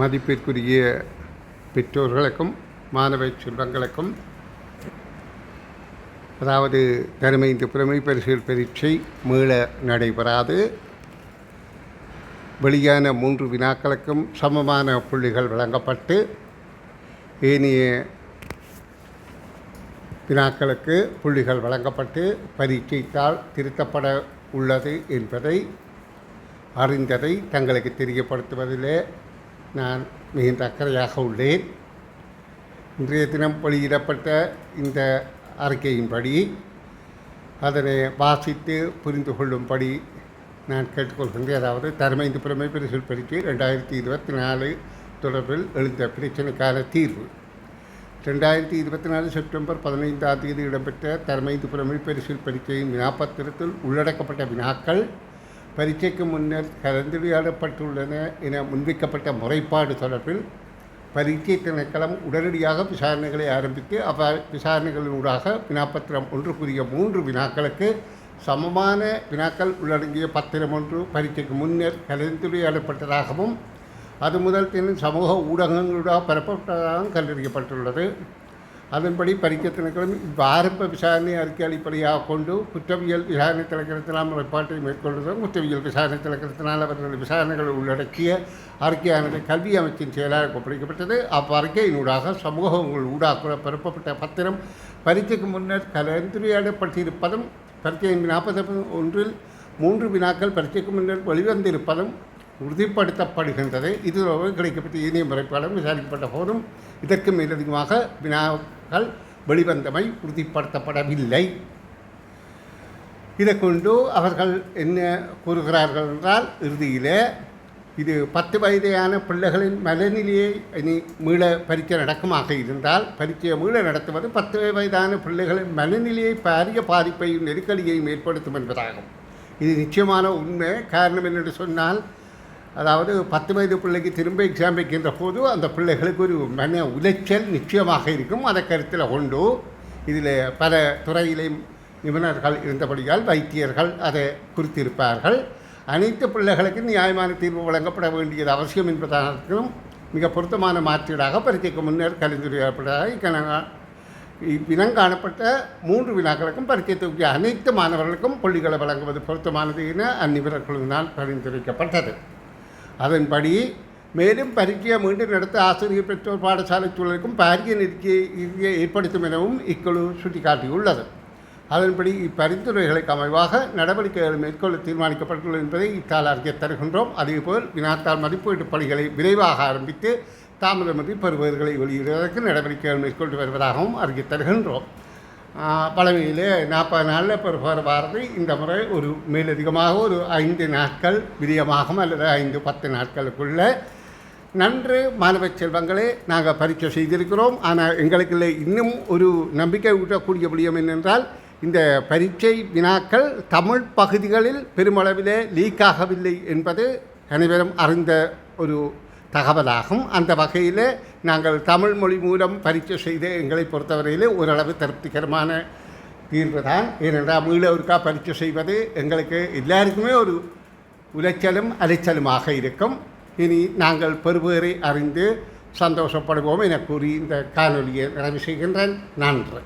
மதிப்பிற்குரிய பெற்றோர்களுக்கும் மாணவ செல்வங்களுக்கும் அதாவது தருமைந்து புறமை பரிசில் பரீட்சை மீள நடைபெறாது. வெளியான மூன்று வினாக்களுக்கும் சமமான புள்ளிகள் வழங்கப்பட்டு ஏனைய வினாக்களுக்கு புள்ளிகள் வழங்கப்பட்டு பரீட்சைத்தால் திருத்தப்பட உள்ளது என்பதை அறிந்ததை தங்களுக்கு தெரியப்படுத்துவதிலே நான் மிகுந்த அக்கறையாக உள்ளேன். இன்றைய தினம் வெளியிடப்பட்ட இந்த அறிக்கையின்படி அதனை வாசித்து புரிந்து கொள்ளும்படி நான் கேட்டுக்கொள்கின்றேன். அதாவது தரமைந்து புறமை பரிசில் பரீட்சை ரெண்டாயிரத்தி இருபத்தி நாலு தொடர்பில் எழுந்த பிரச்சனைக்கான தீர்வு. ரெண்டாயிரத்தி இருபத்தி நாலு செப்டம்பர் பதினைந்தாம் தேதி இடம்பெற்ற தர்மைந்து புறமை பரிசில் பரீட்சையின் வினாப்பத்திரத்தில் உள்ளடக்கப்பட்ட வினாக்கள் பரீட்சைக்கு முன்னர் கலந்துரையாடப்பட்டுள்ளன என முன்வைக்கப்பட்ட முறைப்பாடு தொடர்பில் பரீட்சை திணைக்களம் உடனடியாக விசாரணைகளை ஆரம்பித்து அவ விசாரணைகளினூடாக வினாப்பத்திரம் ஒன்றுக்குரிய மூன்று வினாக்களுக்கு சமமான வினாக்கள் உள்ளடங்கிய பத்திரம் ஒன்று பரீட்சைக்கு முன்னர் கலந்துரையாடப்பட்டதாகவும் அது முதல் தினம் சமூக ஊடகங்களூடாக பரப்பப்பட்டதாகவும் கண்டறியப்பட்டுள்ளது. அதன்படி பரீட்சை திணைக்களம் இப்ப ஆரம்ப விசாரணை அறிக்கை அடிப்படையாக கொண்டு குற்றவியல் விசாரணை திணைக்களத்தினால் முறைப்பாட்டை மேற்கொண்டதும் குற்றவியல் விசாரணை திணைக்களத்தினால் அவர்கள் விசாரணைகள் உள்ளடக்கிய அறிக்கையானது கல்வி அமைச்சின் செயலாளருக்கு ஒப்படைக்கப்பட்டது. அவ்வறிக்கையினூடாக சமூகங்கள் ஊடாக பரப்பப்பட்ட பத்திரம் பரீட்சைக்கு முன்னர் கலந்துரையாடப்பட்டிருப்பதும் பரீட்சையின் நாற்பது ஒன்றில் மூன்று வினாக்கள் பரீட்சைக்கு முன்னர் வெளிவந்திருப்பதும் உறுதிப்படுத்தப்படுகின்றது. இது கிடைக்கப்பட்ட இணைய முறைப்பாடும் விசாரிக்கப்பட்ட போதும். இதற்கு மேலதிகமாக வினா வினாக்கள் வெளிவந்தமை உறுதிப்படுத்தப்படவில்லை. இதை கொண்டு அவர்கள் என்ன கூறுகிறார்கள் என்றால் இறுதியிலே இது பத்து வயதையான பிள்ளைகளின் மனநிலையை இனி மீள பரீட்சை நடக்குமாக இருந்தால் பரீட்சையை மீள நடத்துவது பத்து வயதான பிள்ளைகளின் மனநிலையை பாரிய பாதிப்பையும் நெருக்கடியையும் ஏற்படுத்தும் என்பதாகும். இது நிச்சயமான உண்மை. காரணம் என்னென்று சொன்னால் அதாவது பத்து வயது பிள்ளைக்கு திரும்ப எக்ஸாம் வைக்கின்ற போது அந்த பிள்ளைகளுக்கு ஒரு மன உளைச்சல் நிச்சயமாக இருக்கும். அதை கருத்தில் கொண்டு இதில் பல துறையிலையும் நிபுணர்கள் இருந்தபடியால் வைத்தியர்கள் அதை குறித்திருப்பார்கள். அனைத்து பிள்ளைகளுக்கும் நியாயமான தீர்வு வழங்கப்பட வேண்டியது அவசியம் என்பதற்கும் மிக பொருத்தமான மாற்றீடாக பரீட்சைக்கு முன்னர் கலந்துரையாடப்பட்டதாக இவ்வினம் காணப்பட்ட மூன்று வினாக்களுக்கும் பரீட்சை தூக்கிய அனைத்து மாணவர்களுக்கும் புள்ளிகளை வழங்குவது பொருத்தமானது என அந்நிபுணர் பரிந்துரைக்கப்பட்டது. அதன்படி மேலும் பரீட்சையை மீண்டும் நடத்த ஆசிரியர் பெற்றோர் பாடசாலை சூழலுக்கும் பாரிய நெருக்கியை ஏற்படுத்தும் எனவும் இக்குழு சுட்டிக்காட்டியுள்ளது. அதன்படி இப்பரிந்துரைகளுக்கு அமைவாக நடவடிக்கைகள் மேற்கொள்ள தீர்மானிக்கப்பட்டுள்ளது என்பதை இத்தால் அறிக்கை தருகின்றோம். அதேபோல் வினாத்தாள் மதிப்பீட்டு பணிகளை விரைவாக ஆரம்பித்து தாமதமின்றி பெறுபவர்களை வெளியிடுவதற்கு நடவடிக்கைகள் மேற்கொண்டு வருவதாகவும் அறிக்கை தருகின்றோம். பழமையிலே நாற்பது நாளில் பெறுகிற வாரத்தை இந்த முறை ஒரு மேலதிகமாக ஒரு ஐந்து நாட்கள் விதியமாகும் அல்லது ஐந்து பத்து நாட்களுக்குள்ளே. நன்று மாணவ செல்வங்களே நாங்கள் பரீட்சை செய்திருக்கிறோம். ஆனால் எங்களுக்குள்ள இன்னும் ஒரு நம்பிக்கை ஊட்டக்கூடிய முடியும் என்னென்றால் இந்த பரீட்சை வினாக்கள் தமிழ் பகுதிகளில் பெருமளவிலே லீக் ஆகவில்லை என்பது அனைவரும் அறிந்த ஒரு தகவலாகும். அந்த வகையில் நாங்கள் தமிழ் மொழி மூலம் பரீட்சை செய்து எங்களை பொறுத்தவரையில் ஓரளவு திருப்திகரமான தீர்வு தான் ஏனென்றால் மீளவருக்கா பரீட்சை செய்வது எங்களுக்கு எல்லாருக்குமே ஒரு உளைச்சலும் அலைச்சலுமாக இருக்கும். இனி நாங்கள் பெறுபேரை அறிந்து சந்தோஷப்படுவோம் என கூறி இந்த காணொலியை நிறைவு செய்கின்றேன். நன்றி.